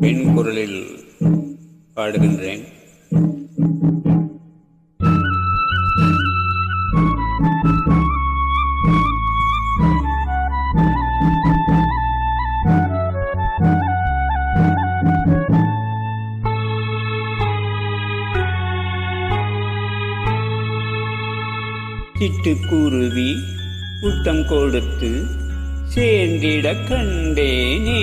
பெண் குரலில் பாடுகின்றேன் சிட்டுக்குருவி முத்தம் கொடுத்து சேர்ந்திட கண்டேனே.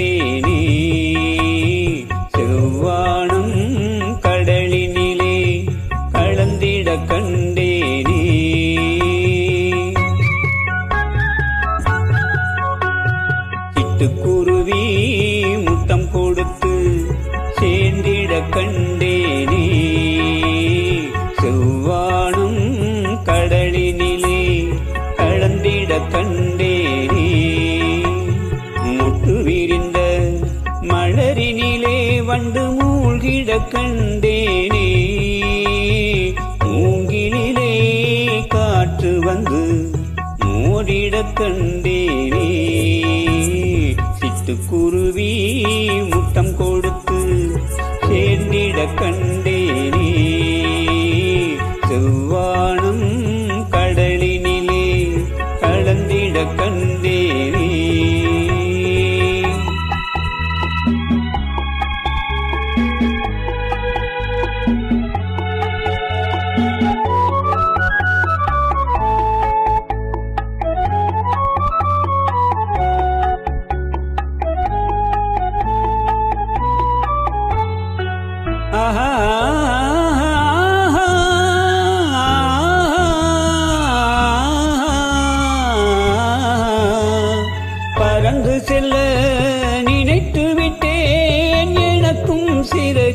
சிட்டுக்குருவி முத்தம் கொடுத்து சேர்ந்திட கண்டேனே. செவ்வானும் கடலினிலே கலந்திட கண்டேனே. முட்டு விரிந்த மலரினிலே வண்டு மூழ்கிட கண்டேனே. மூங்கிலே காற்று வந்து மோதிட கண்டேனே. சிட்டுக்குருவி முட்டம் கொடுத்து சேர்ந்திட கண்டேனே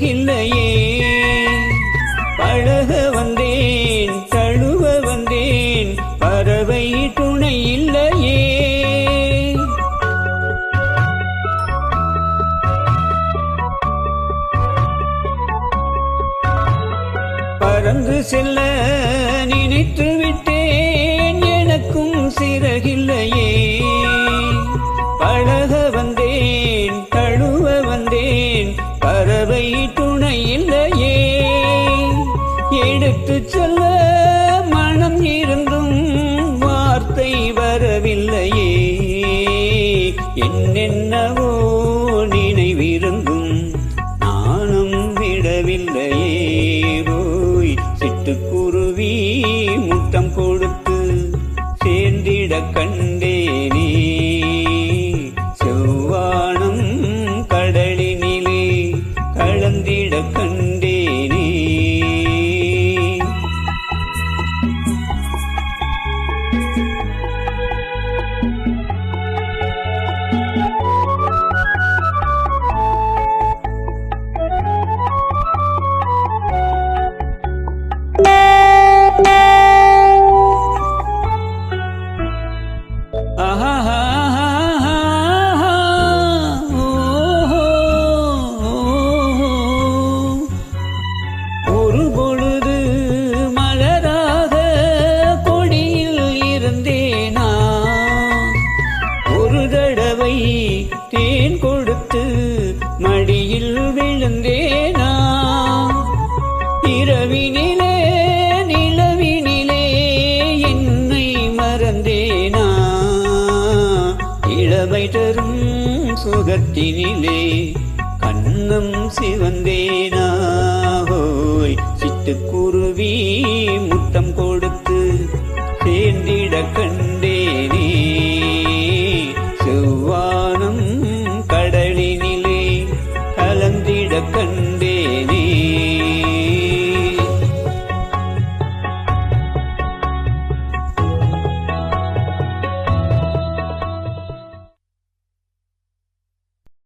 இல்லையே. பழக வந்தேன் தழுவ வந்தேன் பறவை துணை இல்லையே. பறந்து செல்ல நினைத்து விட்டேன் எனக்கும் சிறகில்லையே. சொல்ல மனம் இருந்தும் வார்த்தை வரவில்லையே. என்னென்னவோ நினைவிருந்தும் நானும் விடவில்லையே போய் சிட்டுக்குருவி முத்தம் பொழுது மலராக கொடியில் இருந்தேனா? ஒரு தடவை தேன் கொடுத்து மடியில் விழுந்தேனா? இரவினிலே நிலவினிலே என்னை மறந்தேனா? இளமை தரும் சுகத்தினிலே கண்ணம் சிவந்தேனா? சிட்டுக்குருவி முத்தம் கொடுத்து